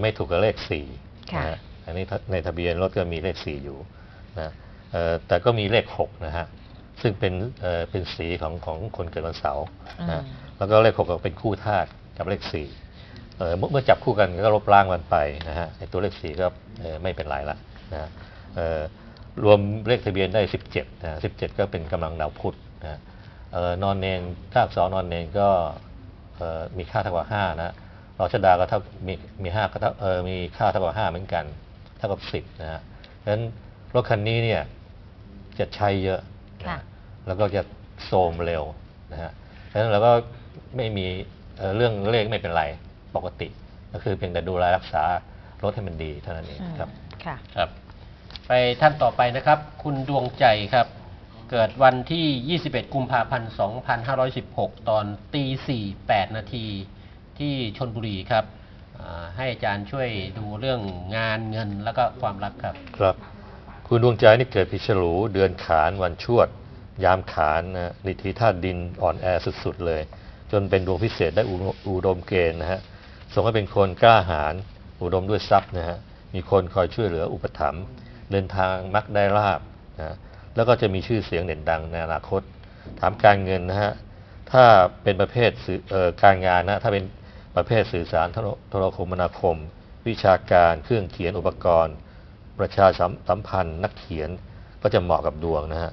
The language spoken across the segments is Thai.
ไม่ถูกกับเลขสี่ค่ะนะฮะอันนี้ในทะเบียนรถก็มีเลขสี่อยู่นะเอ่อแต่ก็มีเลขหกนะฮะ ซึ่งเป็นเอ่อเป็นสีของของคนเกิดวันเสาร์อืนะมแล้วก็เลขหกก็เป็นคู่ธาตุกับเลขสี่เอ่อเมื่อเมื่อจับคู่กันก็ลบล้างมันไปนะฮะไอ้ตัวเลขสี่ก็เอ่อไม่เป็นไรละนะฮะเอ่อรวมเลขทะเบียนได้ 17นะ17 ก็เป็นกำลังดาวพุธนะฮะเอ่อนอนเนนถ้าอักษรนอนเนนก็เอ่อมีค่าเท่ากับ5นะ ฮะรอชดาก็เท่ามีมีห้าก็เท่าเออมีค่าเท่ากับ5เหมือนกัน เท่ากับ10นะฮะเพราะฉะนั้นรถคันนี้เนี่ยจะใช้เยอะนะค่ะฮะแล้วก็จะโทรมเร็วนะฮะเพราะฉะนั้นเราก็ไม่มีเอ่อเรื่องเลขไม่เป็นไรปกติ ก็คือเพียงแต่ดูแลรักษารถให้มันดีเท่านั้นเองอืมครับค่ะครับ ไปท่านต่อไปนะครับ คุณดวงใจครับ เกิดวันที่ 21 กุมภาพันธ์ 2516 ตอนตี4 8นาที ที่ชนบุรีครับให้อาจารย์ช่วยดูเรื่องงานเงินแล้วก็ความรักครับ ครับ คุณดวงใจนี่เกิดพิฉลูเดือนขานวันชวด ยามขานนะฤทธิธาตุดินอ่อนแอสุดๆเลย จนเป็นดวงพิเศษได้อุดมเกณฑ์นะฮะทรงให้เป็นคนกล้าหาญอุดมด้วยทรัพย์นะฮะมีคนคอยช่วยเหลืออุปถัมภ์เดินทางมักได้ลาบนะฮะแล้วก็จะมีชื่อเสียงเด่นดังในอนาคต ถามการเงินนะฮะถ้าเป็นประเภทการงานนะถ้าเป็น ประเภทสื่อสารโทรโทรคมนาคม วิชาการเครื่องเขียนอุปกรณ์ ประชาสัมสัมพันธ์นักเขียนก็จะเหมาะกับดวงนะฮะ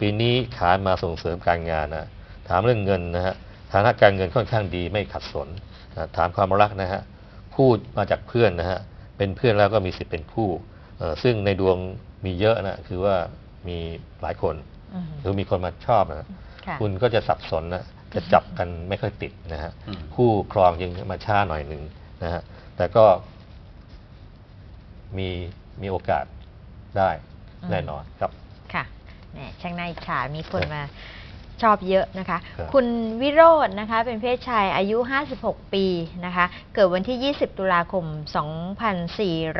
ปีนี้ขานมาส่งเสริมการงานนะถามเรื่องเงินนะฮะฐานะการเงินค่อนข้างดีไม่ขัดสนนะถามความรักนะฮะคู่มาจากเพื่อนนะฮะเป็นเพื่อนแล้วก็มีสิทธิ์เป็นคู่เอ่อซึ่งในดวงมีเยอะนะคือว่ามีหลายคนอืมหรือมีคนมาชอบนะค่ะคุณก็จะสับสนนะ จะจับกันไม่ค่อยติดนะฮะอืมคู่ครองยังมาช้าหน่อยหนึ่งนะฮะแต่ก็มีมีโอกาสได้อืมแน่นอนครับค่ะแหมช่างน่าอิจฉามีคนมาชอบเยอะนะคะครับคุณวิโรจน์นะคะเป็นเพศชายอายุ 56 ปีนะคะ เกิดวันที่ 20 ตุลาคม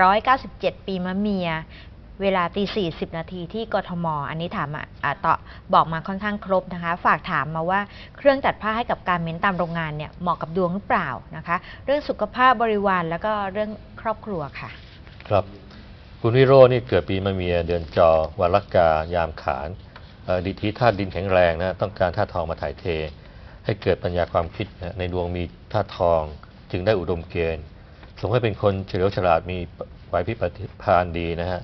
2497 ปีมะเมีย เวลาตี40นาทีที่กทม อันนี้ถามอ่าต่อบอกมาค่อนข้างครบนะคะ ฝากถามมาว่าเครื่องตัดผ้าให้กับการเม้นตามโรงงานเนี่ยเหมาะกับดวงหรือเปล่านะคะ เรื่องสุขภาพบริวารแล้วก็เรื่องครอบครัวค่ะ ครับคุณวิโรจน์นี่เกิดปีมะเมียเดือนจอวันลักกายามขานดิทีธาตุดินแข็งแรงนะต้องการธาตุทองมาถ่ายเท ให้เกิดปัญญาความคิดนะในดวงมีธาตุทอง จึงได้อุดมเกณฑ์สมให้เป็นคนเฉลียวฉลาดมีไหวพริบพานดีนะฮะ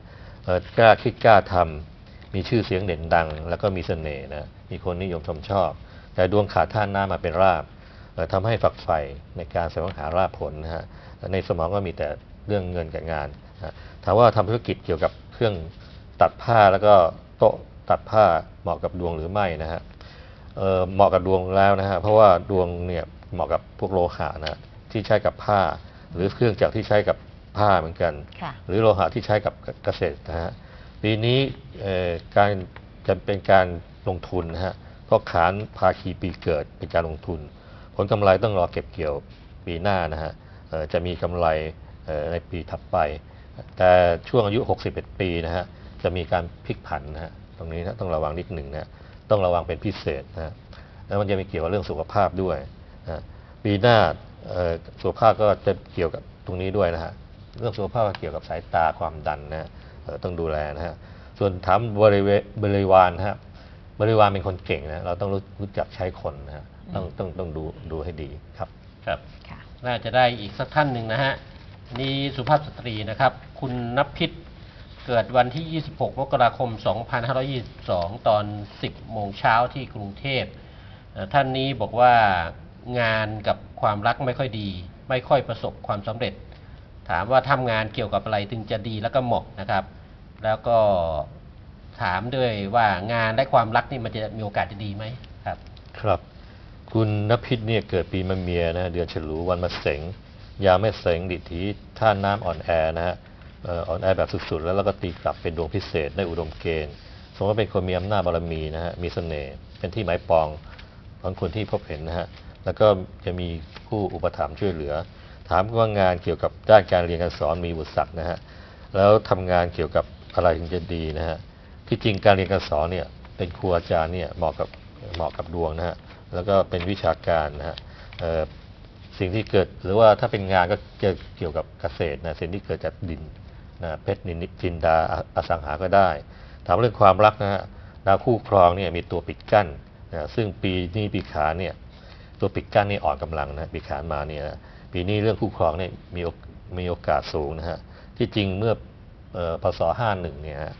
กล้าคิดกล้าทำมีชื่อเสียงเด่นดัง แล้วก็มีเสน่ห์นะมีคนนิยมชมชอบ แต่ดวงขาดท่านหน้ามาเป็นราบเอ่อทำให้ฝักใฝ่ในการแสวงหาราบผลนะฮะในสมองก็มีแต่เรื่องเงินกับงานนะถามว่าทำธุรกิจเกี่ยวกับเครื่องตัดผ้าแล้วก็โต๊ะตัดผ้าเหมาะกับดวงหรือไม่นะฮะเเหมาะกับดวงแล้วนะฮะเพราะว่าดวงเนี่ยเหมาะกับพวกโลหะนะที่ใช้กับผ้า หรือเครื่องจักรที่ใช้กับ ผ้าเหมือนกันค่ะหรือโลหะที่ใช้กับเกษตรนะฮะปีนี้เอ่อการจะเป็นการลงทุนนะฮะเพราะขานภาคีปีเกิดเป็นการลงทุน ผลกำไรต้องรอเก็บเกี่ยวปีหน้านะฮะเอ่อจะมีกำไรเอ่อในปีถัดไป แต่ช่วงอายุ 61 ปีนะฮะจะมีการพลิกผันนะฮะตรงนี้นะต้องระวังนิดหนึ่งนะต้องระวังเป็นพิเศษนะฮะแล้วมันจะมีเกี่ยวกับเรื่องสุขภาพด้วยนะปีหน้าเอ่อสุขภาพก็จะเกี่ยวกับตรงนี้ด้วยนะฮะ เรื่องสุขภาพก็เกี่ยวกับสายตาความดันนะฮะเอ่อต้องดูแลนะฮะส่วนถามบริเวณบริวารนะฮะบริวารเป็นคนเก่งนะเราต้องรู้รู้จักใช้คนนะฮะต้องต้องต้องดูดูให้ดีครับครับค่ะน่าจะได้อีกสักท่านหนึ่งนะฮะนี่สุภาพสตรีนะครับ คุณนพิษเกิดวันที่ 26 มกราคม 2522 ตอน 10 โมงเช้าที่กรุงเทพเอ่อท่านนี้บอกว่างานกับความรักไม่ค่อยดี ไม่ค่อยประสบความสำเร็จ ถามว่าทำงานเกี่ยวกับอะไรถึงจะดีแล้วก็เหมาะนะครับ แล้วก็ถามด้วยว่างานและความรักนี่มันจะมีโอกาสจะดีไหมครับ ครับ คุณนภิษเนี่ยเกิดปีมะเมียนะเดือนฉลูวันมะเสงยามแม่เสงดิถีท่าน้ำอ่อนแอนะฮะอ่ออนแอแบบสุดๆ แล้วแล้วก็ตีกลับเป็นดวงพิเศษได้อุดมเกณฑ์สมว่าเป็นคนมีอำนาจบารมีนะฮะมีเสน่ห์เป็นที่หมายปองของคนที่พบเห็นนะฮะแล้วก็จะมีผู้อุปถัมภ์ช่วยเหลือ ถามว่างานเกี่ยวกับด้านการเรียนการสอนมีบุตรศักนะฮะแล้วทำงานเกี่ยวกับอะไรถึงจะดีนะฮะที่จริงการเรียนการสอนเนี่ยเป็นครูอาจารย์เนี่ยเหมาะกับเหมาะกับดวงนะฮะแล้วก็เป็นวิชาการนะฮะสิ่งที่เกิดหรือว่าถ้าเป็นงานก็จะเกี่ยวกับเกษตรนะสิ่งที่เกิดจากดินนะเพชรนินจินดาออสังหาก็ได้ ถามเรื่องความรักนะฮะดาวคู่ครองเนี่ยมีตัวปิดกั้นนะซึ่งปีนี้ปีขาเนี่ยตัวปิดกั้นนี่อ่อนกำลังนะปีขานมาเนี่ย ปีนี้เรื่องคู่ครองเนี่ยมีโอกมีโอกาสสูงนะฮะที่จริงเมื่อเอ่อพศ51เนี่ยฮะ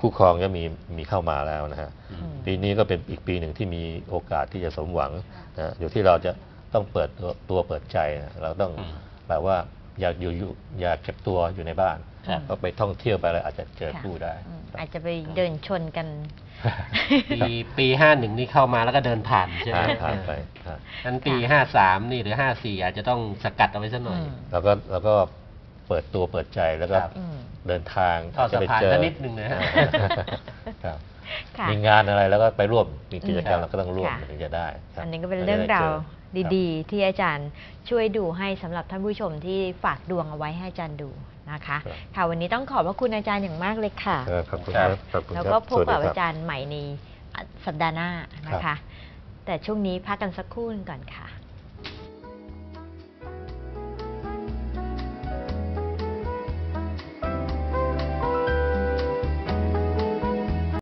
คู่ครองก็มีมีเข้ามาแล้วนะฮะอืมปีนี้ก็เป็นอีกปีหนึ่งที่มีโอกาสที่จะสมหวังนะอยู่ที่เราจะต้องเปิดตัวตัวเปิดใจนะเราต้องอืมแบบว่าอยากอยู่อยู่อยากเก็บตัวอยู่ในบ้าน ครับ ก็ไปท่องเที่ยวไปแล้วอาจจะเจอค่ะคู่ได้อืมครับอาจจะไปเดินชนกัน ปีปีห้าหนึ่งนี่เข้ามาแล้วก็เดินผ่านใช่ไหมผ่านผ่านไปครับนั้นปีห้าสามนี่หรือห้าสี่อาจจะต้องสกัดเอาไว้สักหน่อยอืมแล้วก็แล้วก็เปิดตัวเปิดใจแล้วก็ครับ อืม เดินทางทอดจะสะไปพานเจอสักนิดหนึ่งนะฮะ ครับ ค่ะ มีงานอะไรแล้วก็ไปร่วมมีกิจกรรมอืมเราก็ต้องร่วมค่ะ ถึงจะได้คบอันนี้ก็เป็นจะเรื่องได้ราวเจอ ดีๆ ที่อาจารย์ช่วยดูให้สำหรับท่านผู้ชมที่ฝากดวงเอาไว้ให้อาจารย์ดูนะคะ ครับ ค่ะวันนี้ต้องขอบพระคุณอาจารย์อย่างมากเลยค่ะ ครับขอบคุณคครัรับบขอบคุณแล้วครัก็บพบสวัสกับดีคอารับจารย์ใหม่ในสัปดาห์หน้านะครัคะ บ แต่ช่วงนี้พักกันสักครู่หนึ่งก่อนค่ะ